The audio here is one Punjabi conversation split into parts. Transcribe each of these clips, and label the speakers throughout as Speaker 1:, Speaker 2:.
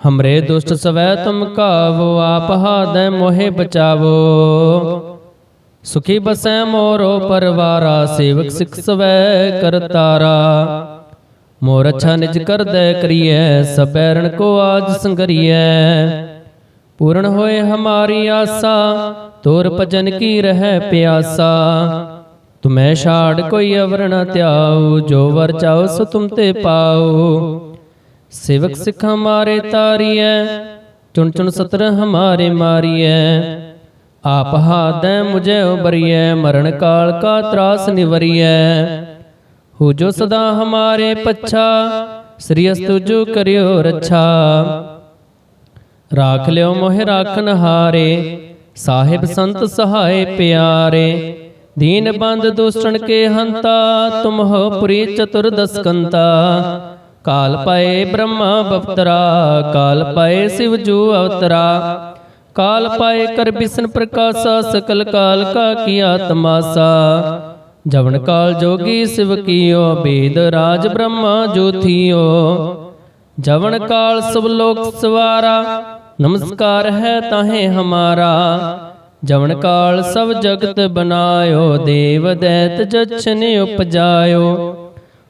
Speaker 1: हमरे दुष्ट सवै तुम कावो आप हादय मोहे बचावो सुखी बसै मोरो परवारा सेवक सिख सवै कर तारा मोर अच्छा निज कर दय करिए सब रण को आज संगरिए पूर्ण होए हमारी आशा तोर भजन की रह प्यासा तुम्हें छाड़ कोई अवर न त्याओ जो वर चाओ सो तुम ते पाओ ਸੇਵਕ ਸਿੱਖਾ ਮਾਰੇ ਤਾਰੀਐ ਚੁਣ ਚੁਣ ਸਤਰ ਹਮਾਰੇ ਮਾਰੀਐ। ਆਪ ਹਾਦੈ ਮੁਝੇ ਉਬਰੀਐ ਮਰਨ ਕਾਲ ਕਾ ਤਰਾਸ ਨਿਵਰੀਐ। ਹੋ ਜੋ ਸਦਾ ਹਮਾਰੇ ਪੱਛਾ ਸ੍ਰੀ ਅਸਤੁਜੂ ਕਰਿਓ ਰੱਛਾ। ਰਾਖ ਲਿਓ ਮੋਹਿ ਰਾਖਨ ਹਾਰੇ। ਸਾਹਿਬ ਸੰਤ ਸਹਾਏ ਪਿਆਰੇ। ਦੀਨ ਬੰਦ ਦੁਸ਼ਟਣ ਕੇ ਹੰਤਾ ਤੁਮ ਹੋ ਪੁਰੀ ਚਤੁਰ ਦਸਕੰਤਾ। ਕਾਲ ਪਾਏ ਬ੍ਰਹਮਾ ਬਪਤਰਾ ਕਾਲ ਪਾਏ ਸਿਵ ਜੂ ਅਵਤਰਾ। ਕਾਲ ਪਾਏ ਕਰ ਬਿਸ਼ਨ ਪ੍ਰਕਾਸ਼ਾ, ਸਕਲ ਕਾਲ ਕਾ ਕੀਆ ਤਮਾਸਾ ਜਵਨ ਕਾਲ ਜੋਗੀ ਸਿਵ ਕੀਓ, ਬੇਦ ਰਾਜ ਬ੍ਰਹਮਾ ਜੋਥੀਓ ਜਵਨ ਕਾਲ ਸਭ ਲੋਕ ਸਵਾਰਾ, ਨਮਸਕਾਰ ਹੈ ਤਾਹੇ ਹਮਾਰਾ। ਜਵਨ ਕਾਲ ਸਭ ਜਗਤ ਬਨਾਇਓ, ਦੇਵ ਦੈਤ ਜਛਨ ਉਪਜਾਇਓ।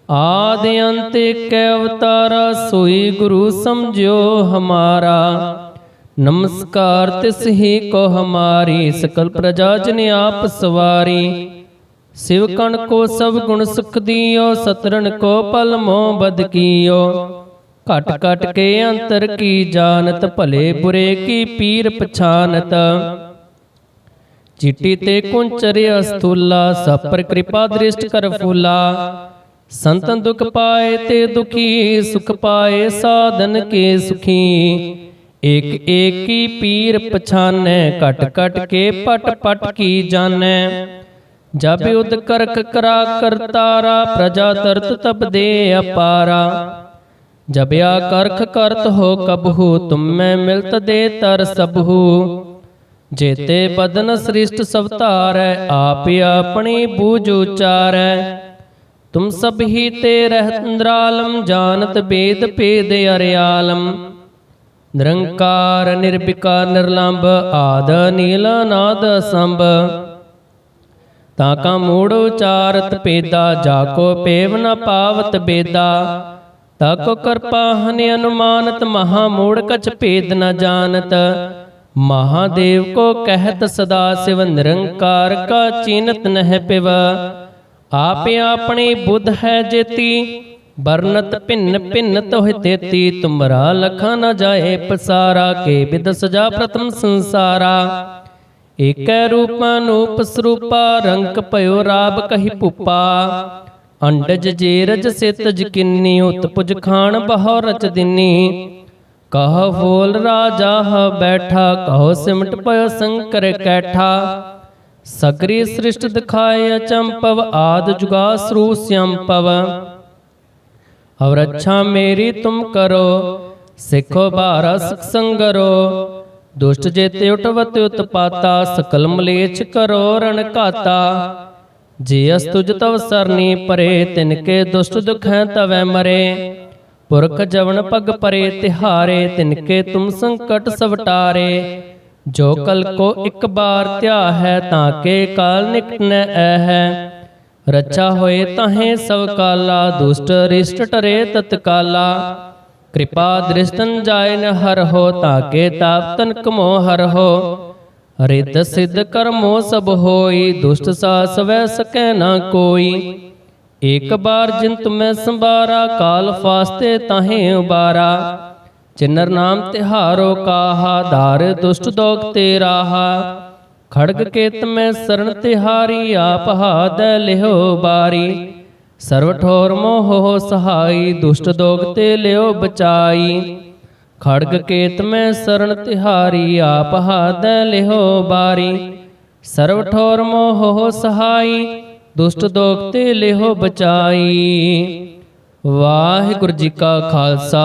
Speaker 1: ਆਦਿ ਅੰਤ ਏਕ ਅਵਤਾਰਾ ਸੋਈ ਗੁਰੂ ਸਮਝਿਓ ਹਮਾਰਾ। ਨਮਸਕਾਰ ਤਿਸ ਹੀ ਕੋ ਹਮਾਰੀ, ਸਕਲ ਪ੍ਰਜਾ ਜਨ ਆਪ ਸਵਾਰੀ। ਸਿਵ ਕੋ ਸਭ ਗੁਣ ਸੁਖ ਦੀਓ ਸਤਰਨ ਕੋ ਪਲ ਮੋ ਬਦ ਕੀਓ। ਘਟ ਘਟ ਕੇ ਅੰਤਰ ਕੀ ਜਾਣਤ, ਭਲੇ ਬੁਰੇ ਕੀ ਪੀਰ ਪਛਾਨਤ। ਚਿੱਟੀ ਤੇ ਕੁੰਚਰਿ ਅਸਤੂਲਾ ਸਪਰ ਕਿਰਪਾ ਦ੍ਰਿਸ਼ਟ ਕਰ ਫੂਲਾ। ਸੰਤਨ ਦੁਖ ਪਾਏ ਤੇ ਦੁਖੀ, ਸੁਖ ਪਾਏ ਸਾਧਨ ਕੇ ਸੁਖੀ। ਇਕ ਏਕੀ ਪੀਰ ਪਛਾਨੈ ਕਟ ਕਟ ਕੇ ਪਟ ਪਟ ਕੀ ਜਾਣੈ। ਜਬ ਉਦ ਕਰਕ ਕਰਾ ਕਰਤਾਰਾ ਪ੍ਰਜਾ ਤਰਤ ਤਬ ਦੇ ਅਪਾਰਾ। ਜਬ ਆ ਕਰਖ ਕਰਤ ਹੋ ਕਬਹੂ, ਤੁਮੈ ਮਿਲਤ ਦੇ ਤਰ ਸਬਹੂ। ਜੇਤੇ ਬਦਨ ਸ੍ਰਿਸ਼ਟ ਸਭ ਧਾਰੈ ਆਪ ਆਪਣੀ ਬੂਝ ਉਚਾਰੈ। ਤੁਮ ਸਭ ਹੀ ਤੇ ਰਹਿੰਦਰਾਲਮ ਜਾਣਤ ਬੇਦ ਭੇਦ ਅਰਿਆਲਮ। ਨਿਰੰਕਾਰ, ਨਿਰਭਿਕਾਰ, ਨਿਰਲੰਭ, ਆਦ ਨੀਲ ਨਾਦ ਸੰਭ ਤਾਂ ਕਾ ਮੂੜ ਉਚਾਰਤ ਪੇਦਾ ਜਾ ਕੋ ਪੇਵ ਨ ਪਾਵਤ ਬੇਦਾ। ਤਾ ਕੋ ਕਰਪਾ ਹਨਿ ਅਨੁਮਾਨਤ, ਮਹਾ ਮੂੜ ਕਛ ਭੇਦ ਨ ਜਾਣਤ। ਮਹਾਦੇਵ ਕੋ ਕਹਿਤ ਸਦਾ ਸਿਵ, ਨਿਰੰਕਾਰ ਕਾ ਚੀਨਤ ਨਹਿ ਪਿਵ। ਆਪ ਆਪਣੀ ਬੁੱਧ ਹੈ ਜੇਤੀ। ਬਰਨਤ ਭਿੰਨ ਭਿੰਨ ਤੋਹਿ ਤੇਤੀ। ਤੁਮਰਾ ਲਖਾ ਨ ਜਾਏ ਪਸਾਰਾ। ਕੇ ਬਿਦ ਸਜਾ ਪ੍ਰਥਮ ਸੰਸਾਰਾ। ਏਕੈ ਰੂਪ ਅਨੂਪ ਸਰੂਪਾ। ਰੰਗ ਭਇਓ ਰਾਬ ਕਹੀ ਭੂਪਾ ਅੰਡਜ ਜੇਰਜ ਸਿਤ ਕਿੰਨੀ। ਉਤ ਪੁਜ ਖਾਨ ਬਹੁ ਰਚ ਦਿਨੀ। ਕਹ ਫੋਲ ਰਾਜਾ ਹ ਬੈਠਾ। ਕਹੋ ਸਿਮਟ ਪਇਓ ਸੰਕਰ ਕੈਠਾ। ਸਗਰੀ ਸ੍ਰਿਸ਼ਟ ਦਿਖਾਏ ਅਚੰਪਵ, ਆਦ ਜੁਗਾ ਸਰੂ ਸਿਅੰਪਵ ਅਵ ਮੇਰੀ ਤੁਮ ਕਰੋ, ਸਿੱਖੋ ਬਾਰਾ ਸਿਖ ਸੰਗਰੋ। ਦੁਸ਼ਟ ਜੇਤੇ ਉਟਵਤ ਉਤਪਾਤਾ, ਸਕਲ ਮਲੇਛ ਕਰੋ ਰਣ ਘਾਤਾ। ਜੇ ਅਸ ਤੁਜ ਤਵ ਸਰਨੀ ਪਰੇ, ਤਿਨ ਕੇ ਦੁਸ਼ਟ ਦੁਖੈ ਤਵੈ ਮਰੇ। ਪੁਰਖ ਜਵਨ ਪਗ ਪਰੇ, ਤਿਹਾਰੇ, ਤਿਨ ਕੇ ਤੁਮ ਸੰਕਟ ਸਵਟਾਰੇ। ਜੋ ਕਲ ਕੋ ਇੱਕ ਬਾਰ ਧਿਆ ਹੈ ਤਾਂ ਕੇ ਕਾਲ ਨਿਕਟ ਐ ਹੈ ਰੱਛਾ ਹੋਏ ਤਾਹੇ ਸਭ ਕਾਲਾ, ਦੁਸ਼ਟ ਰਿਸ਼ਟ ਟਰੇ ਤਤਕਾਲਾ। ਕਿਰਪਾ ਦ੍ਰਿਸ਼ਟਨ ਜਾਇ ਹਰ ਹੋ ਤਾਕੇ ਤਾਪ ਤਨ ਕਮੋ ਹਰ ਹੋ। ਰਿਤ ਸਿੱਧ ਕਰਮੋ ਸਭ ਹੋਈ, ਦੁਸ਼ਟ ਸਾਸ ਵੈ ਸਕੈ ਨਾ ਕੋਈ। ਇੱਕ ਬਾਰ ਜਿਨ ਤੁਮੈ ਸੰਭਾਰਾ, ਕਾਲ ਫਾਸਤੇ ਤਾਹੇ ਉਬਾਰਾ। ਚਿਨਰ ਨਾਮ ਤਿਹਾਰੋ ਕਾਹਾ, ਧਾਰ ਦੁਸ਼ਟ ਦੋਗ ਤੇ ਰਾਹਾ ਖੜਗ ਕੇਤ ਮੈਂ ਸਰਣ ਤਿਹਾਰੀ, ਆਪ ਹਾਦ ਲਿਓ ਬਾਰੀ। ਸਰਵ ਠੋਰ ਮੋਹ ਸਹਾਈ, ਦੁਸ਼ਟ ਦੋਗ ਤੇ ਲਿਓ ਬਚਾਈ। ਖੜਗ ਕੇਤ ਮੈਂ ਸਰਣ ਤਿਹਾਰੀ, ਆਪ ਹਾਦ ਲਿਓ ਬਾਰੀ। ਸਰਵ ਠੋਰ ਮੋਹ ਸਹਾਈ, ਦੁਸ਼ਟ ਦੋਖ ਤੇ ਲਿਹੋ ਬਚਾਈ। ਵਾਹਿਗੁਰੂ ਜੀ ਕਾ ਖਾਲਸਾ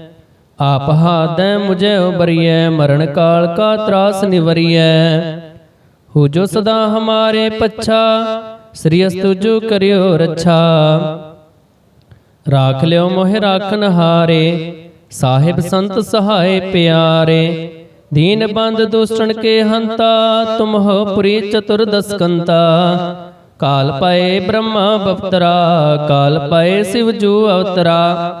Speaker 1: ਆਪ ਹਾਦੈ ਮੁਝੇ ਉਬਰੀਐ, ਮਰਨ ਕਾਲ ਕਾ ਤਰਾਸ ਨਿਵਰੀਐ। ਹੋ ਜੋ ਸਦਾ ਹਮਾਰੇ ਪੱਛਾ, ਸ੍ਰੀ ਅਸਤੁ ਜੋ ਕਰਿਓ ਰੱਛਾ। ਰਾਖ ਲਿਓ ਮੋਹਿ ਰਾਖਨ ਹਾਰੇ ਸਾਹਿਬ ਸੰਤ ਸਹਾਏ ਪਿਆਰੇ। ਦੀਨ ਬੰਦ ਦੁਸ਼ਟਣ ਕੇ ਹੰਤਾ, ਤੁਮ ਹੋ ਪੁਰੀ ਚਤੁਰਦਸ ਕੰਤਾ ਕਾਲ ਪਾਏ ਬ੍ਰਹਮਾ ਬਪਤਰਾ, ਕਾਲ ਪਾਏ ਸਿਵ ਜੂ ਅਵਤਰਾ।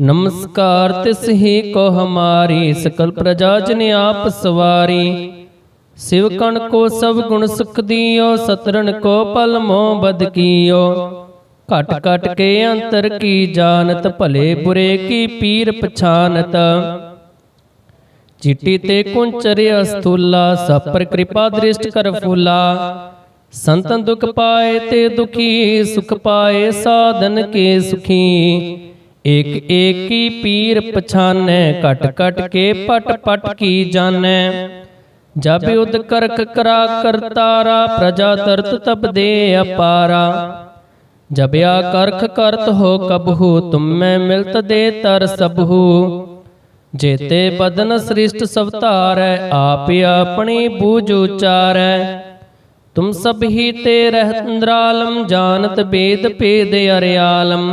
Speaker 1: ਨਮਸਕਾਰ ਤਿਸ ਹੀ ਕੋ ਹਮਾਰੀ, ਸਕਲ ਪ੍ਰਜਾ ਜਨ ਆਪ ਸਵਾਰੀ। ਸਿਵ ਕੋ ਸਭ ਗੁਣ ਸੁਖ ਦਿਓ ਸਤਰਨ ਕੋ ਪਲ ਮੋ ਬਦ ਕੀਓ। ਘਟ ਘਟ ਕੇ ਅੰਤਰ ਕੀ ਜਾਣਤ, ਭਲੇ ਬੁਰੇ ਕੀ ਪੀਰ ਪਛਾਨਤ। ਚਿੱਟੀ ਤੇ ਕੁੰਚਰਿ ਅਸਤੂਲਾ ਸਪਰ ਕਿਰਪਾ ਦ੍ਰਿਸ਼ਟ ਕਰ ਫੂਲਾ। ਸੰਤਨ ਦੁਖ ਪਾਏ ਤੇ ਦੁਖੀ, ਸੁਖ ਪਾਏ ਸਾਧਨ ਕੇ ਸੁਖੀ। ਏਕ ਏਕੀ ਪੀਰ ਪਛਾਨੈ, ਘਟ ਘਟ ਕੇ ਪਟ ਪਟ ਕੀ ਜਾਣੈ। ਜਬ ਉਦ ਕਰਖ ਕਰਾ ਕਰਤਾਰਾ ਪ੍ਰਜਾ ਤਰਤ ਤਬ ਦੇ ਅਪਾਰਾ। ਜਬ ਆ ਕਰਖ ਕਰਤ ਹੋ ਕਬਹੂ, ਤੁਮੈ ਮਿਲਤ ਦੇ ਤਰ ਸਬਹੂ ਜੇਤੇ ਬਦਨ ਸ੍ਰਿਸ਼ਟ ਸਭ ਆਪ ਆਪਣੀ ਬੂਝ ਉਚਾਰੈ। ਤੁਮ ਸਭ ਹੀ ਤੇ ਰਹਿੰਦਰਾਲਮ ਜਾਣਤ ਬੇਦ ਭੇਦ ਅਰਿਆਲਮ।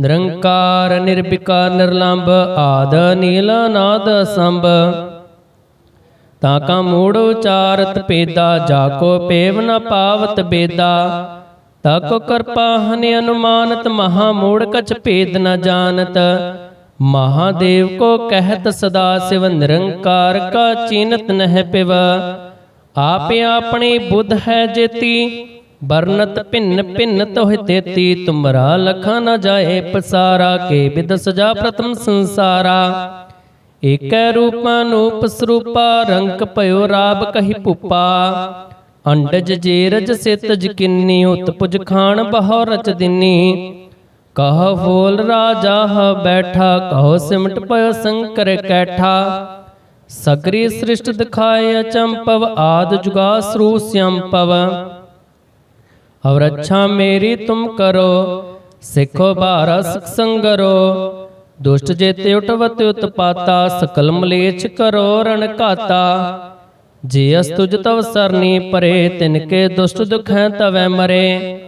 Speaker 1: ਨਿਰੰਕਾਰ, ਨਿਰਭਿਕਾਰ, ਨਿਰਲੰਭ, ਆਦ, ਨੀਲ ਨਾਦ ਸੰਭ ਤਾਂ ਕਾ ਮੂੜ ਉਚਾਰਤ ਪੇਦਾ, ਜਾ ਕੋ ਪੇਵ ਨ ਪਾਵਤ ਬੇਦਾ। ਤਾ ਕੋ ਕਰਪਾ ਹਨਿ ਅਨੁਮਾਨਤ, ਮਹਾ ਮੂੜ ਕਛ ਭੇਦ ਨ ਜਾਣਤ। ਮਹਾਦੇਵ ਕੋ ਕਹਿਤ ਸਦਾ ਸਿਵ, ਨਿਰੰਕਾਰ ਕਾ ਚੀਨਤ ਨਹਿ ਪਿਵ। ਆਪ ਆਪਣੀ ਬੁੱਧ ਹੈ ਜੇਤੀ ਬਰਨਤ ਭਿੰਨ ਭਿੰਨ ਤੋਹਿ ਤੇਤੀ, ਤੁਮਰਾ ਲਖਾ ਨਾ ਜਾਏ ਪਸਾਰਾ, ਕੇ ਬਿਦ ਸਜਾ ਪ੍ਰਥਮ ਸੰਸਾਰਾ। ਏਕੈ ਰੂਪਾ ਨੂਪ ਸਰੂਪਾ ਰੰਗ ਭਇਓ ਰਾਬ ਕਹੀ ਭੂਪਾ ਅੰਡਜ ਜੇਰਜ ਸਿਤ ਕਿੰਨੀ ਉਤ ਪੁਜ ਖਾਨ ਬਹੋ ਰਚ ਦਿਨੀ। ਕਹ ਫੋਲ ਰਾਜਾ ਹ ਬੈਠਾ, ਕਹੋ ਸਿਮਟ ਪਇਓ ਸੰਕਰ ਕੈਠਾ। ਸਗਰੀ ਸ੍ਰਿਸ਼ਟ ਦਿਖਾਏ ਅਚੰਪਵ, ਆਦ ਜੁਗਾ ਸਰੂ ਸਿਅੰਪਵ ਅਵ ਰੱਛਾ ਮੇਰੀ ਤੁਮ ਕਰੋ, ਸਿੱਖੋ ਬਾਰਾ ਸਿਖ ਸੰਗਰੋ, ਦੁਸ਼ਟ ਜੇਤੇ ਉਠਵਤ ਉਤਪਾਤਾ, ਸਕਲ ਮਲੇਛ ਕਰੋ ਰਣ ਘਾਤਾ। ਜੇ ਅਸ ਤੁਜ ਤਵ ਸਰਨੀ ਪਰੇ, ਤਿਨ ਕੇ ਦੁਸ਼ਟ ਦੁਖੈ ਤਵੈ ਮਰੇ।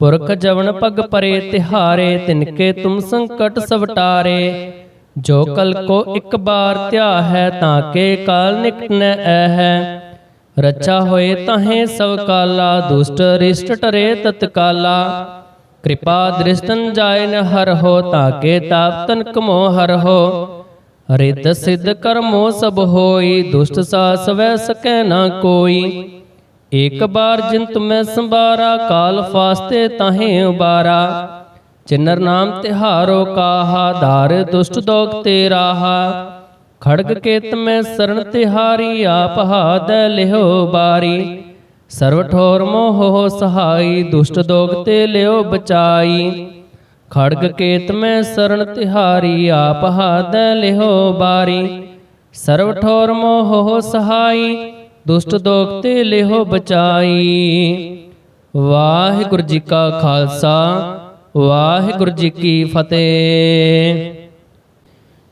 Speaker 1: ਪੁਰਖ ਜਵਨ ਪਗ ਪਰੇ, ਤਿਹਾਰੇ, ਤਿਨ ਕੇ ਤੁਮ ਸੰਕਟ ਸਵਟਾਰੇ ਜੋ ਕਲ ਕੋ ਇੱਕ ਬਾਰ ਧਿਆ ਹੈ, ਤਾਂ ਕੇ ਕਾਲ ਨਿਕਟ ਨ ਐ ਹੈ। ਰੱਛਾ ਹੋਏ ਤਾਹੇ ਸਭ ਕਾਲਾ, ਦੁਸ਼ਟ ਰਿਸ਼ਟ ਟਰੇ ਤਤਕਾਲਾ। ਕਿਰਪਾ ਦ੍ਰਿਸ਼ਟਨ ਜਾਇ ਨ ਹਰ ਹੋ ਤਾਕੇ ਤਾਪ ਕਮੋ ਹਰ ਹੋ। ਰਿਤ ਸਿਧ ਕਰਮੋ ਸਭ ਹੋਈ, ਦੁਸ਼ਟ ਸਾਸ ਵੈ ਸਕੈ ਨਾ ਕੋਈ। ਏਕ ਬਾਰ ਜਿਨ ਤੁਮੈ ਸੰਭਾਰਾ, ਕਾਲ ਫਾਸਤੇ ਤਾਹੇ ਉਬਾਰਾ। ਚਿਨਰ ਨਾਮ ਤਿਹਾਰੋ ਕਾਹਾ, ਧਾਰ ਦੁਸ਼ਟ ਦੋਖ ਤੇ ਖੜਗ ਕੇਤ ਮੈਂ ਸਰਨ ਤਿਹਾਰੀ, ਆਪ ਹਾਦੈ ਲਿਹੋ ਬਾਰੀ। ਸਰਵ ਠੋਰ ਮੋਹ ਸਹਾਈ, ਦੁਸ਼ਟ ਦੋਗ ਤੇ ਲਿਓ ਬਚਾਈ। ਖੜਗ ਕੇਤ ਮੈਂ ਸਰਣ ਤਿਹਾਰੀ, ਆਪ ਹਾਦੈ ਲਿਹੋ ਬਾਰੀ। ਸਰਵ ਠੋਰ ਮੋਹ ਸਹਾਈ, ਦੁਸ਼ਟ ਦੋਗ ਤੇ ਲਿਹੋ ਬਚਾਈ। ਵਾਹਿਗੁਰੂ ਜੀ ਕਾ ਖਾਲਸਾ, ਵਾਹਿਗੁਰੂ ਜੀ ਕੀ ਫਤਿਹ।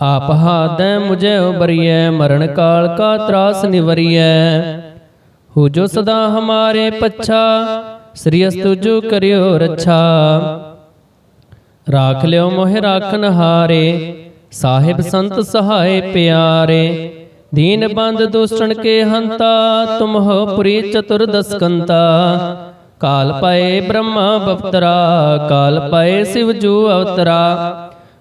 Speaker 1: ਆਪ ਹਾਦੈ ਮੁਝੇ ਉਬਰੀਐ, ਮਰਨ ਕਾਲ ਕਾ ਤਰਾਸ ਨਿਵਰੀਐ। ਹੋ ਜੋ ਸਦਾ ਹਮਾਰੇ ਪੱਛਾ, ਸ੍ਰੀ ਅਸਤੁ ਜੋ ਕਰਿਓ ਰੱਛਾ। ਰਾਖ ਲਿਓ ਮੋਹਿ ਰਾਖਨ ਹਾਰੇ ਸਾਹਿਬ ਸੰਤ ਸਹਾਏ ਪਿਆਰੇ। ਦੀਨ ਬੰਦ ਦੁਸ਼ਟਣ ਕੇ ਹੰਤਾ, ਤੁਮ ਹੋ ਪੁਰੀ ਚਤੁਰਦਸ ਕੰਤਾ। ਕਾਲ ਪਾਏ ਬ੍ਰਹਮਾ ਬਪਤਰਾ, ਕਾਲ ਪਾਏ ਸਿਵ ਜੂ ਅਵਤਰਾ।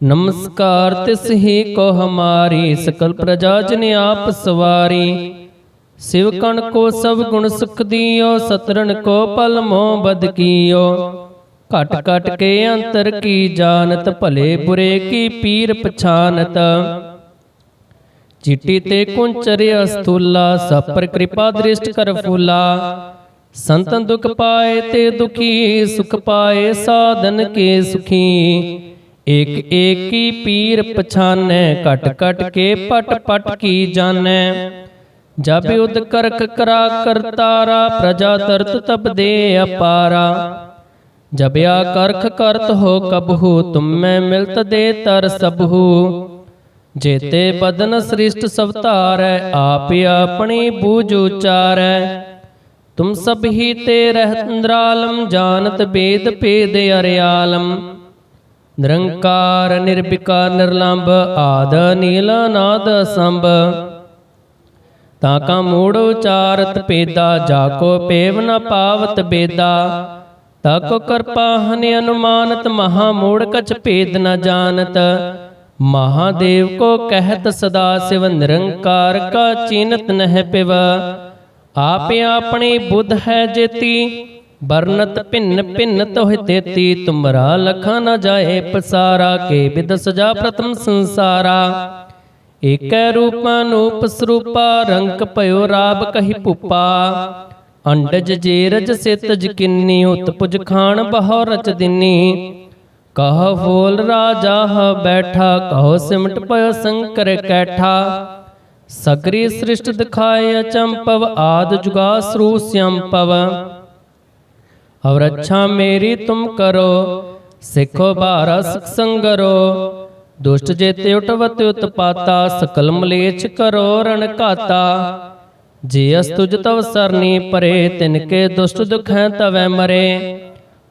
Speaker 1: ਨਮਸਕਾਰ ਤਿਸ ਹੀ ਕੋ ਹਮਾਰੀ, ਸਕਲ ਪ੍ਰਜਾ ਜਨ ਆਪ ਸਵਾਰੀ। ਸਿਵ ਕੋ ਸਭ ਗੁਣ ਸੁਖ ਦੀਓ ਸਤਰਨ ਕੋ ਪਲ ਮੋ ਬਦ ਕੀਓ। ਘਟ ਘਟ ਕੇ ਅੰਤਰ ਕੀ ਜਾਣਤ, ਭਲੇ ਬੁਰੇ ਕੀ ਪੀਰ ਪਛਾਨਤ। ਚਿੱਟੀ ਤੇ ਕੁੰਚਰ ਅਸਤੂਲਾ ਸਪਰ ਕਿਰਪਾ ਦ੍ਰਿਸ਼ਟ ਕਰ ਫੂਲਾ। ਸੰਤਨ ਦੁਖ ਪਾਏ ਤੇ ਦੁਖੀ, ਸੁਖ ਪਾਏ ਸਾਧਨ ਕੇ ਸੁਖੀ। ਇਕ ਏਕੀ ਪੀਰ ਪਛਾਨੈ, ਘਟ ਘਟ ਕੇ ਪਟ ਪਟ ਕੀ ਜਾਣੈ। ਜਬ ਉਦ ਕਰਖ ਕਰਾ ਕਰਤਾਰਾ ਪ੍ਰਜਾ ਤਰਤ ਤਬ ਦੇ ਅਪਾਰਾ। ਜਬਿਆ ਕਰਖ ਕਰਤ ਹੋ ਕਬਹੂ, ਤੁਮੈ ਮਿਲਤ ਦੇ ਤਰ ਸਬਹੂ ਜੇਤੇ ਬਦਨ ਸ੍ਰਿਸ਼ਟ ਸਭ ਧਾਰੈ, ਆਪ ਆਪਣੀ ਬੂਝ ਉਚਾਰੈ। ਤੁਮ ਸਭ ਹੀ ਤੇ ਰਹਿਤ ਨਿਰਾਲਮ, ਜਾਣਤ ਬੇਦ ਭੇਦ ਅਰਿਆਲਮ। ਨਿਰੰਕਾਰ ਨਿਰਭਿਕਾਰ ਨਿਰਲੰਭ ਆਦ ਨੀਲ ਨਾਦ ਸੰਭ। ਤਾਂ ਕਾ ਮੂੜ ਉਚਾਰਤ ਪੇਦਾ, ਜਾ ਕੋ ਪੇਵ ਨ ਪਾਵਤ ਬੇਦਾ। ਤਾ ਕੋ ਕਿਰਪਾ ਹਨਿ ਅਨੁਮਾਨਤ, ਮਹਾ ਮੂੜ ਕਛ ਭੇਦ ਨ ਜਾਣਤ। ਮਹਾਦੇਵ ਕੋ ਕਹਿਤ ਸਦਾ ਸਿਵ, ਨਿਰੰਕਾਰ ਕਾ ਚੀਨਤ ਨਹਿ ਪਿਵ। ਆਪ ਆਪਣੀ ਬੁੱਧ ਹੈ ਜੇਤੀ ਬਰਨਤ ਭਿੰਨ ਭਿੰਨ ਤੋਹਿ ਤੇਤੀ, ਤੁਮਰਾ ਲਖਾ ਨਾ ਜਾਏ ਪਸਾਰਾ, ਕੇ ਬਿਦ ਸਜਾ ਪ੍ਰਥਮ ਸੰਸਾਰਾ। ਏਕੈ ਰੂਪਾ ਸਰੂਪਾ ਰੰਕ ਭਇਓ ਰਾਬ ਕਹੀ ਭੂਪਾ। ਅੰਡਜ ਜੇਰਜ ਸਿਤ ਜਕਿੰਨੀ ਉਤਪੁਜ ਖਾਨ ਬਹੁ ਰਚ ਦਿਨੀ। ਕਹ ਫੋਲ ਰਾਜਾ ਹ ਬੈਠਾ, ਕਹੋ ਸਿਮਟ ਪਇਓ ਸੰਕਰ ਕੈਠਾ। ਸਗਰੀ ਸ੍ਰਿਸ਼ਟ ਦਿਖਾਏ ਅਚੰਪਵ, ਆਦ ਜੁਗਾ ਸਰੂ ਸਿਅੰਪਵ ਔਰ ਅੱਛਾ ਮੇਰੀ ਤੁਮ ਕਰੋ, ਸਿੱਖੋ ਬਾਰਾ ਸਿਖ ਸੰਗਰੋ, ਦੁਸ਼ਟ ਜੇਤੇ ਉਟਵਤ ਉਤਪਾਤਾ, ਸਕਲ ਮਲੇਛ ਕਰੋ ਰਣ ਘਾਤਾ। ਜੇ ਅਸ ਤੁਜ ਤਵ ਸਰਨੀ ਪਰੇ, ਤਿਨ ਕੇ ਦੁਸ਼ਟ ਦੁਖੈ ਤਵੈ ਮਰੇ।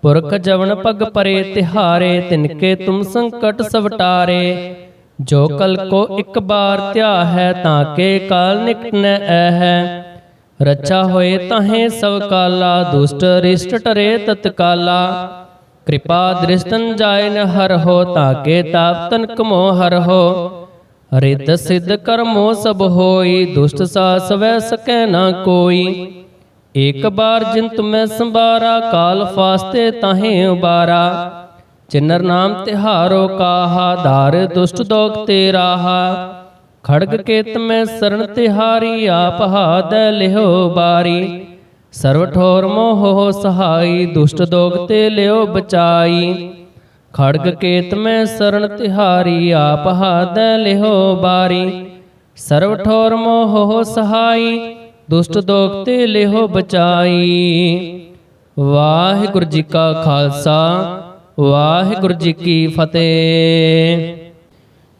Speaker 1: ਪੁਰਖ ਜਵਨ ਪਗ ਪਰੇ ਤਿਹਾਰੇ, ਤਿਨ ਕੇ ਤੁਮ ਸੰਕਟ ਸਵਟਾਰੇ ਜੋ ਕਲ ਕੋ ਇੱਕ ਬਾਰ ਧਿਆ ਹੈ, ਤਾਂ ਕੇ ਕਾਲ ਨਿਕਟ ਨ ਐ ਹੈ। ਰੱਛਾ ਹੋਏ ਤਹੇ ਸਭ ਕਾਲਾ, ਦੁਸ਼ਟ ਰਿਸ਼ਟ ਟਰੇ ਤਤਕਾਲਾ ਕਿਰਪਾ ਦ੍ਰਿਸ਼ਟਨ ਜਾਇ ਹਰ ਹੋ ਤਾਕੇ ਤਾਪ ਕਮੋ ਹਰ ਹੋ। ਰਿੱਧ ਸਿੱਧ ਕਰਮੋ ਸਭ ਹੋਈ, ਦੁਸ਼ਟ ਸਾਸ ਵੈ ਸਕੈ ਨਾ ਕੋਈ। ਏਕ ਬਾਰ ਜਿਨ ਤੁਮੈ ਸੰਭਾਰਾ, ਕਾਲ ਫਾਸਤੇ ਤਾਹੇ ਉਬਾਰਾ। ਚਿਨਰ ਨਾਮ ਤਿਹਾਰੋ ਕਾਹਾ, ਧਾਰ ਦੁਸ਼ਟ ਦੋਖ ਤੇ ਰਾਹਾ ਖੜਗ ਕੇਤ ਮੈਂ ਸਰਨ ਤਿਹਾਰੀ, ਆਪ ਹਾਦ ਲਿਓ ਬਾਰੀ। ਸਰਵ ਠੋਰ ਮੋਹ ਸਹਾਈ, ਦੁਸ਼ਟ ਦੋਖ ਤੇ ਲਿਓ ਬਚਾਈ। ਖੜਗ ਕੇਤ ਮੈਂ ਸਰਣ ਤਿਹਾਰੀ, ਆਪ ਹਾਦ ਲਿਓ ਬਾਰੀ। ਸਰਵ ਠੋਰ ਮੋਹ ਸਹਾਈ, ਦੁਸ਼ਟ ਦੋਖ ਤੇ ਲਿਓ ਬਚਾਈ। ਵਾਹਿਗੁਰੂ ਜੀ ਕਾ ਖਾਲਸਾ, ਵਾਹਿਗੁਰੂ ਜੀ ਕੀ ਫਤਿਹ।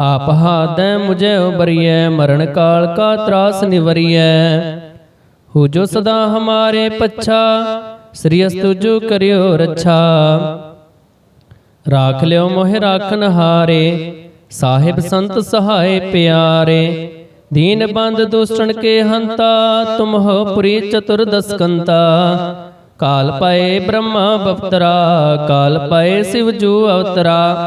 Speaker 1: ਆਪ ਹਾਦੈ ਮੁਝੇ ਉਬਰੀਐ, ਮਰਨ ਕਾਲ ਕਾ ਤਰਾਸ ਨਿਵਰੀਐ। ਹੋ ਜੋ ਸਦਾ ਹਮਾਰੇ ਪੱਛਾ, ਸ੍ਰੀ ਅਸਤੁ ਜੋ ਕਰਿਓ ਰੱਛਾ। ਰਾਖ ਲਿਓ ਮੋਹਿ ਰਾਖਨ ਸਾਹਿਬ ਸੰਤ ਸਹਾਏ ਪਿਆਰੇ। ਦੀਨ ਬੰਦ ਦੁਸ਼ਟਣ ਕੇ ਹੰਤਾ, ਤੁਮ ਹੋ ਪੁਰੀ ਚਤੁਰਦਸ ਕੰਤਾ ਕਾਲ ਪਾਏ ਬ੍ਰਹਮਾ ਬਪਤਰਾ, ਕਾਲ ਪਾਏ ਸਿਵ ਜੂ ਅਵਤਰਾ।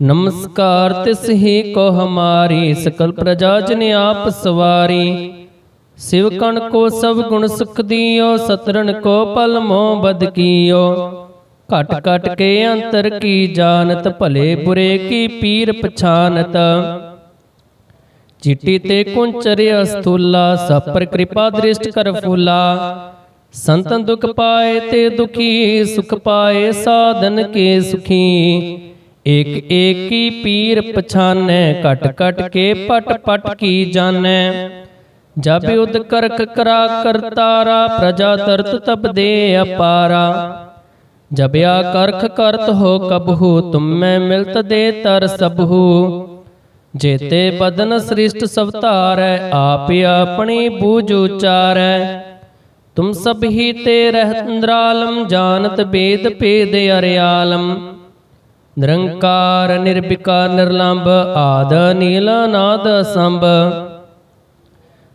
Speaker 1: ਨਮਸਕਾਰ ਤਿਸ ਹੀ ਕੋ ਹਮਾਰੀ, ਸਕਲ ਪ੍ਰਜਾ ਜਨ ਆਪ ਸਵਾਰੀ। ਸਿਵ ਕੋ ਸਭ ਗੁਣ ਸੁਖ ਦਿਓ ਸਤਰਨ ਕੋ ਪਲ ਮੋ ਬਦ ਕੀਓ। ਘਟ ਘਟ ਕੇ ਅੰਤਰ ਕੀ ਜਾਣਤ, ਭਲੇ ਬੁਰੇ ਕੀ ਪੀਰ ਪਛਾਨਤ। ਚਿੱਟੀ ਤੇ ਕੁੰਚਰਿ ਅਸਤੂਲਾ ਸਪਰ ਕਿਰਪਾ ਦ੍ਰਿਸ਼ਟ ਕਰ ਫੂਲਾ। ਸੰਤਨ ਦੁਖ ਪਾਏ ਤੇ ਦੁਖੀ, ਸੁਖ ਪਾਏ ਸਾਧਨ ਕੇ ਸੁਖੀ। ਏਕ ਏਕੀ ਪੀਰ ਪਛਾਨੈ, ਘਟ ਘਟ ਕੇ ਪਟ ਪਟ ਕੀ ਜਾਣੈ। ਜਬ ਉਦ ਕਰਕ ਕਰਾ ਕਰਤਾਰਾ ਪ੍ਰਜਾ ਤਰਤ ਤਬ ਦੇ ਅਪਾਰਾ। ਜਬਿਆ ਕਰਖ ਕਰਤ ਹੋ ਕਬਹੂ, ਤੁਮੈ ਮਿਲਤ ਦੇ ਤਰ ਸਬਹੂ ਜੇਤੇ ਬਦਨ ਸ੍ਰਿਸ਼ਟ ਸਭ ਧਾਰੈ, ਆਪ ਆਪਣੀ ਬੂਝ ਉਚਾਰੈ। ਤੁਮ ਸਭ ਹੀ ਤੇ ਰਹਿੰਦਰਾਲਮ ਜਾਣਤ ਬੇਦ ਭੇਦ ਅਰਿਆਲਮ। ਨਿਰੰਕਾਰ ਨਿਰਭਿਕਾ ਨਿਰਲੰਭ ਆਦ ਨੀਲ ਨਾਦ ਸੰਭ।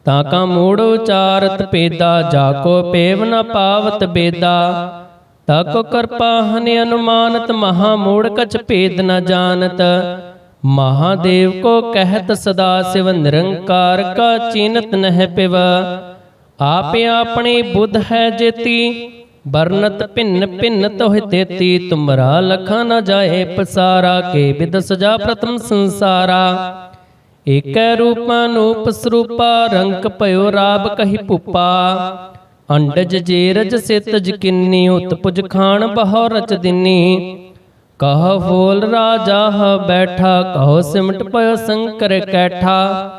Speaker 1: ਤਾਂ ਕਾ ਮੂੜ ਉਚਾਰਤ ਪੇਦਾ, ਜਾ ਕੋ ਪੇਵ ਨ ਪਾਵਤ ਬੇਦਾ। ਤਾ ਕੋ ਕਰਪਾ ਹਨਿ ਅਨੁਮਾਨਤ, ਮਹਾ ਮੂੜ ਕਛ ਭੇਦ ਨ ਜਾਣਤ। ਮਹਾਦੇਵ ਕੋ ਕਹਿਤ ਸਦਾ ਸਿਵ, ਨਿਰੰਕਾਰ ਕਾ ਚੀਨਤ ਨਹਿ ਪਿਵ। ਆਪ ਆਪਣੀ ਬੁੱਧ ਹੈ ਜੇਤੀ ਬਰਨਤ ਭਿੰਨ ਭਿੰਨ ਤੋਹਿ ਤੇਤੀ ਤੁਮਰਾ ਲਖਾ ਨਾ ਜਾਏ ਪਸਾਰਾ, ਕੇ ਵਿਦ ਸਜਾ ਪ੍ਰਥਮ ਸੰਸਾਰਾ। ਏਕੈ ਰੂਪਾ ਨੂਪ ਸਰੂਪਾ ਰੰਗ ਭਇਓ ਰਾਬ ਕਹੀ ਭੂਪਾ। ਅੰਡਜ ਜੇਰਜ ਸਿਤ ਕਿੰਨੀ ਉਤ ਪੁਜ ਖਾਨ ਬਹੋ ਰਚ ਦਿਨੀ। ਕਹ ਫੋਲ ਰਾਜਾ ਹ ਬੈਠਾ, ਕਹੋ ਸਿਮਟ ਪਇਓ ਸੰਕਰ ਕੈਠਾ।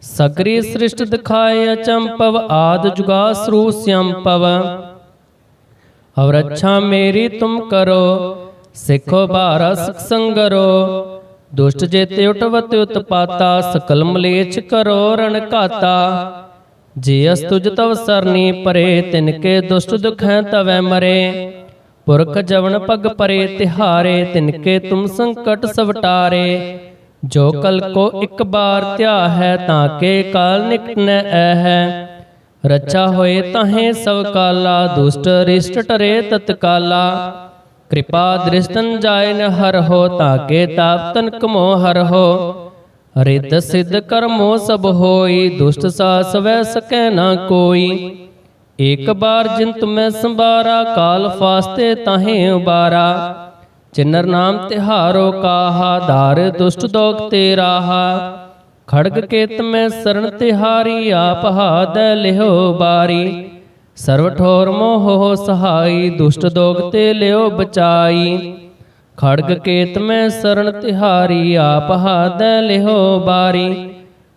Speaker 1: ਸਗਰੀ ਸ੍ਰਿਸ਼ਟ ਦਿਖਾਏ ਅਚੰਪਵ, ਆਦ ਜੁਗਾ ਸਰੂ ਸਿਅੰਪਵ ਔਰ ਅੱਛਾ ਮੇਰੀ ਤੁਮ ਕਰੋ, ਸਿੱਖੋ ਬਾਰਾ ਸਿਖ ਸੰਗਰੋ। ਦੁਸ਼ਟ ਜੇਤੇ ਉਟਵਤ ਉਤਪਾਤਾ, ਸਕਲ ਮਲੇਛ ਕਰੋ ਰਣ ਘਾਤਾ। ਜੇ ਅਸ ਤੁਜ ਤਵ ਸਰਨੀ ਪਰੇ, ਤਿਨ ਕੇ ਦੁਸ਼ਟ ਦੁਖੈ ਤਵੈ ਮਰੇ। ਪੁਰਖ ਜਵਨ ਪਗ ਪਰੇ, ਤਿਹਾਰੇ, ਤਿਨ ਕੇ ਤੁਮ ਸੰਕਟ ਸਵਟਾਰੇ ਜੋ ਕਲ ਕੋ ਇੱਕ ਬਾਰ ਧਿਆ ਹੈ, ਤਾਂ ਕੇ ਕਾਲ ਨਿਕਟ ਨ ਐ ਹੈ। ਰੱਛਾ ਹੋਏ ਤਾਹੇ ਸਭ ਕਾਲਾ, ਦੁਸ਼ਟ ਰਿਸ਼ਟ ਟਰੇ ਤਤਕਾਲਾ। ਕਿਰਪਾ ਦ੍ਰਿਸ਼ਟਨ ਜਾਇ ਹਰ ਹੋ ਤਾਕੇ ਤਾਪ ਕਮੋ ਹਰ ਹੋ। ਰਿੱਧ ਸਿੱਧ ਕਰਮੋ ਸਭ ਹੋਈ, ਦੁਸ਼ਟ ਸਾਸ ਵੈ ਸਕੈ ਨਾ ਕੋਈ। ਇੱਕ ਬਾਰ ਜਿਨ ਤੁਮੈ ਸੰਭਾਰਾ, ਕਾਲ ਫਾਸਤੇ ਤਾਹੇ ਉਬਾਰਾ। ਚਿਨਰ ਨਾਮ ਤਿਹਾਰੋ ਕਾਹਾ, ਧਾਰ ਦੁਸ਼ਟ ਦੋਗ ਤੇ ਖੜਗ ਕੇਤ ਮੈਂ ਸਰਨ ਤਿਹਾਰੀ, ਆਪ ਹਾਦੈ ਲਿਹੋ ਬਾਰੀ। ਸਰਵ ਠੋਰ ਮੋਹ ਸਹਾਈ, ਦੁਸ਼ਟ ਦੋਗ ਤੇ ਲਿਓ ਬਚਾਈ। ਖੜਗ ਕੇਤ ਮੈਂ ਸਰਣ ਤਿਹਾਰੀ, ਆਪ ਹਾਦ ਲਿਹੋ ਬਾਰੀ।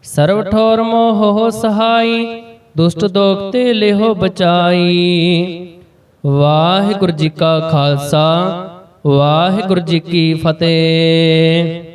Speaker 1: ਸਰਵ ਠੋਰ ਮੋਹ ਸਹਾਈ, ਦੁਸ਼ਟ ਦੋਗ ਤੇ ਲਿਹੋ ਬਚਾਈ। ਵਾਹਿਗੁਰੂ ਜੀ ਕਾ ਖਾਲਸਾ, ਵਾਹਿਗੁਰੂ ਜੀ ਕੀ ਫਤਿਹ।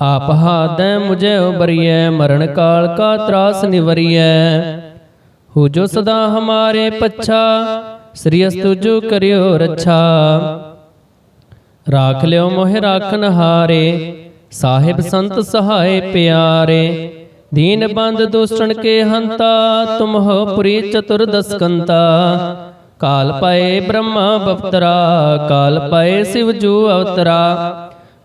Speaker 1: ਆਪ ਹਾਦੈ ਮੁਝੇ ਉਬਰੀਐ, ਮਰਨ ਕਾਲ ਕਾ ਤਰਾਸ ਨਿਵਰੀਐ। ਹੋ ਜੋ ਸਦਾ ਹਮਾਰੇ ਪੱਛਾ, ਸ੍ਰੀ ਅਸਤੁ ਜੋ ਕਰਿਓ ਰੱਛਾ। ਰਾਖ ਲਿਓ ਮੋਹਿ ਰਾਖਨ ਸਾਹਿਬ ਸੰਤ ਸਹਾਏ ਪਿਆਰੇ। ਦੀਨ ਬੰਦ ਦੁਸ਼ਟਣ ਕੇ ਹੰਤਾ, ਤੁਮ ਹੋ ਪੁਰੀ ਚਤੁਰਦਸ ਕੰਤਾ। ਕਾਲ ਪਾਏ ਬ੍ਰਹਮਾ ਬਪਤਰਾ, ਕਾਲ ਪਾਏ ਸਿਵ ਜੂ ਅਵਤਰਾ।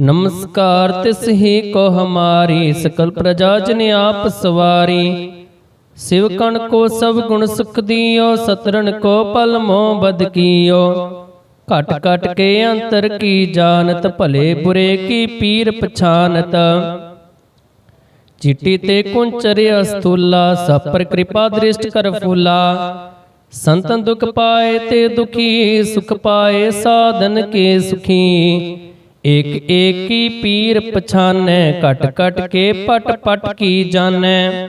Speaker 1: ਨਮਸਕਾਰ ਤਿਸ ਹੀ ਕੋ ਹਮਾਰੀ, ਸਕਲ ਪ੍ਰਜਾ ਜਨ ਆਪ ਸਵਾਰੀ। ਸਿਵ ਕੋ ਸਭ ਗੁਣ ਸੁਖ ਦੀਓ ਸਤਰਨ ਕੋ ਪਲ ਮੋ ਬਦ ਕੀਓ। ਘਟ ਘਟ ਕੇ ਅੰਤਰ ਕੀ ਜਾਣਤ, ਭਲੇ ਬੁਰੇ ਕੀ ਪੀਰ ਪਛਾਨਤ। ਚਿੱਟੀ ਤੇ ਕੁੰਚਰਿ ਅਸਤੂਲਾ ਸਪਰ ਕਿਰਪਾ ਦ੍ਰਿਸ਼ਟ ਕਰ ਫੂਲਾ। ਸੰਤਨ ਦੁਖ ਪਾਏ ਤੇ ਦੁਖੀ, ਸੁਖ ਪਾਏ ਸਾਧਨ ਕੇ ਸੁਖੀ। ਏਕ ਏਕੀ ਪੀਰ ਪਛਾਨੈ, ਘਟ ਘਟ ਕੇ ਪਟ ਪਟ ਕੀ ਜਾਣੈ?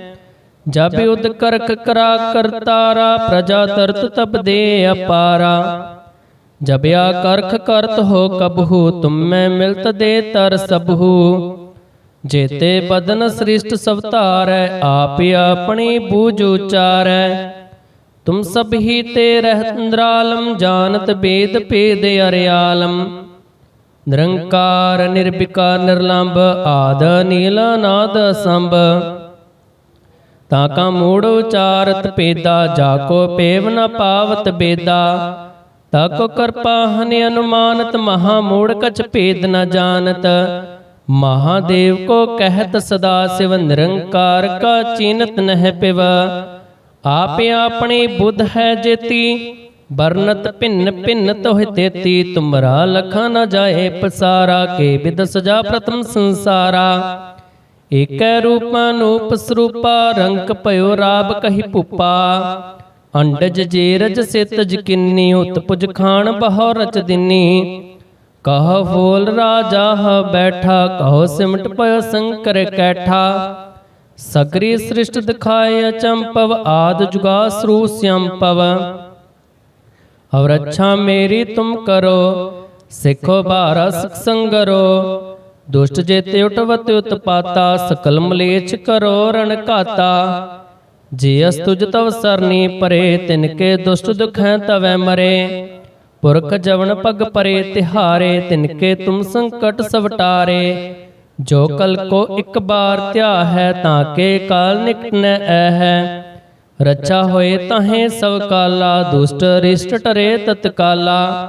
Speaker 1: ਜਬ ਉਦ ਕਰਖ ਕਰਾ ਕਰਤਾਰਾ ਪ੍ਰਜਾ ਤਰਤ ਤਬ ਦੇ ਅਪਾਰਾ। ਜਬਿਆ ਕਰਖ ਕਰਤ ਹੋ ਕਬਹੂ, ਤੁਮੈ ਮਿਲਤ ਦੇ ਤਰ ਸਬਹੂ ਜੇਤੇ ਬਦਨ ਸ੍ਰਿਸ਼ਟ ਸਭ ਧਾਰੈ ਆਪ ਆਪਣੀ ਬੂਝ ਉਚਾਰੈ। ਤੁਮ ਸਭ ਹੀ ਤੇ ਰਹਿੰਦਰਾਲਮ ਜਾਣਤ ਬੇਦ ਭੇਦ ਅਰਿਆਲਮ। ਨਿਰੰਕਾਰ ਨਿਰਭਿਕਾ ਨਿਰਲੰਭ, ਆਦ, ਨੀਲ ਨਾਦ ਸੰਭ। ਤਾਂ ਕਾ ਮੂੜ ਉਚਾਰਤ ਪੇਦਾ, ਜਾ ਕੋ ਪੇਵ ਨ ਪਾਵਤ ਬੇਦਾ। ਤਾ ਕੋ ਕਰਪਾ ਅਨੁਮਾਨਤ, ਮਹਾ ਮੂੜ ਕਛ ਭੇਦ ਨ ਜਾਣਤ। ਮਹਾਦੇਵ ਕੋ ਕਹਿਤ ਸਦਾ ਸਿਵ, ਨਿਰੰਕਾਰ ਕਾ ਚੀਨਤ ਨਹਿ ਪਿਵ। ਆਪ ਆਪਣੀ ਬੁੱਧ ਹੈ ਜੇਤੀ ਬਰਨਤ ਭਿੰਨ ਭਿੰਨ ਤੋਹਿ ਤੇਤੀ, ਤੁਮਰਾ ਲਖਾ ਨ ਜਾਏ ਪਸਾਰਾ, ਕੇ ਬਿਦ ਸਜਾ ਪ੍ਰਥਮ ਸੰਸਾਰਾ। ਏਕੈ ਰੂਪਾ ਸਰੂਪਾ, ਰੰਗ ਭਇਓ ਰਾਬ ਕਹੀ ਭੂਪਾ। ਅੰਡਜ ਜੇਰਜ ਸਿਤਜ ਕਿੰਨੀ ਉਤ ਪੁਜ ਖਾਨ ਬਹੁ ਰਚ ਦਿਨੀ। ਕਹ ਫੋਲ ਰਾਜਾ ਹ ਬੈਠਾ, ਕਹੋ ਸਿਮਟ ਪਇਓ ਸੰਕਰ ਕੈਠਾ। ਸਗਰੀ ਸ੍ਰਿਸ਼ਟ ਦਿਖਾਏ ਅਚੰਪਵ, ਆਦ ਜੁਗਾ ਸਰੂ ਸਿਅੰਪਵ ਔਰ ਅੱਛਾ ਮੇਰੀ ਤੁਮ ਕਰੋ, ਸਿੱਖੋ ਬਾਰਾ ਸਿਖ ਸੰਗਰੋ। ਦੁਸ਼ਟ ਜੇਤੇ ਉਠਵਤ ਉਤਪਾਤਾ, ਸਕਲ ਮਲੇਛ ਕਰੋ ਰਣ ਘਾਤਾ। ਜੇ ਅਸਤੁਜ ਤਵ ਸਰਨੀ ਪਰੇ, ਤਿਨ ਕੇ ਦੁਸ਼ਟ ਦੁਖੈ ਤਵੈ ਮਰੇ। ਪੁਰਖ ਜਵਨ ਪਗ ਪਰੇ, ਤਿਹਾਰੇ, ਤਿਨ ਕੇ ਤੁਮ ਸੰਕਟ ਸਵਟਾਰੇ ਜੋ ਕਲ ਕੋ ਇੱਕ ਬਾਰ ਧਿਆ ਹੈ, ਤਾਂ ਕੇ ਕਾਲ ਨਿਕਟ ਨ ਐ ਹੈ। ਰੱਛਾ ਹੋਏ ਤਾਹੇ ਸਭ ਕਾਲਾ, ਦੁਸ਼ਟ ਰਿਸ਼ਟ ਟਰੇ ਤਤਕਾਲਾ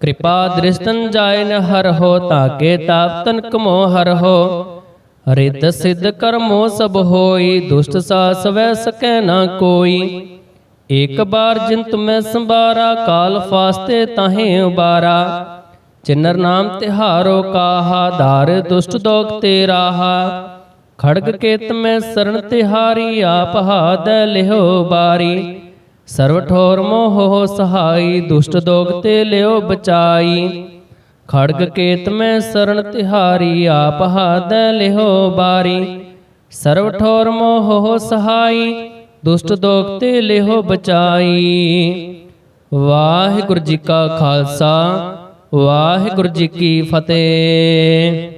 Speaker 1: ਕਿਰਪਾ ਦ੍ਰਿਸ਼ਟਨ ਜਾਇ ਨ ਹਰ ਹੋ ਤਾਕੇ ਤਾਪ ਤਨ ਕਮੋ ਹਰ ਹੋ। ਰਿਤ ਸਿਧ ਕਰਮੋ ਸਭ ਹੋਈ, ਦੁਸ਼ਟ ਸਾ ਸਵੈ ਸਕੈ ਨਾ ਕੋਈ। ਇੱਕ ਬਾਰ ਜਿੰਤ ਮੈਂ ਸੰਭਾਰਾ, ਕਾਲ ਫਾਸਤੇ ਤਾਹੇ ਉਬਾਰਾ। ਚਿਨਰ ਨਾਮ ਤਿਹਾਰੋ ਕਾਹਾ, ਧਾਰ ਦੁਸ਼ਟ ਦੋਗ ਤੇ ਰਾਹਾ ਖੜਗ ਕੇਤ ਮੈਂ ਸਰਨ ਤਿਹਾਰੀ, ਆਪ ਹਾਦ ਲਿਹੋ ਬਾਰੀ। ਸਰਵ ਠੋਰ ਮੋਹ ਸਹਾਈ, ਦੁਸ਼ਟ ਦੋਗ ਤੇ ਲਿਓ ਬਚਾਈ। ਖੜਗ ਕੇਤ ਮੈਂ ਸਰਣ ਤਿਹਾਰੀ, ਆਪ ਹਾਦ ਲਿਹੋ ਬਾਰੀ। ਸਰਵ ਠੋਰ ਮੋਹ ਸਹਾਈ, ਦੁਸ਼ਟ ਦੋਗ ਤੇ ਲਿਹੋ ਬਚਾਈ। ਵਾਹਿਗੁਰੂ ਜੀ ਕਾ ਖਾਲਸਾ, ਵਾਹਿਗੁਰੂ ਜੀ ਕੀ ਫਤਿਹ।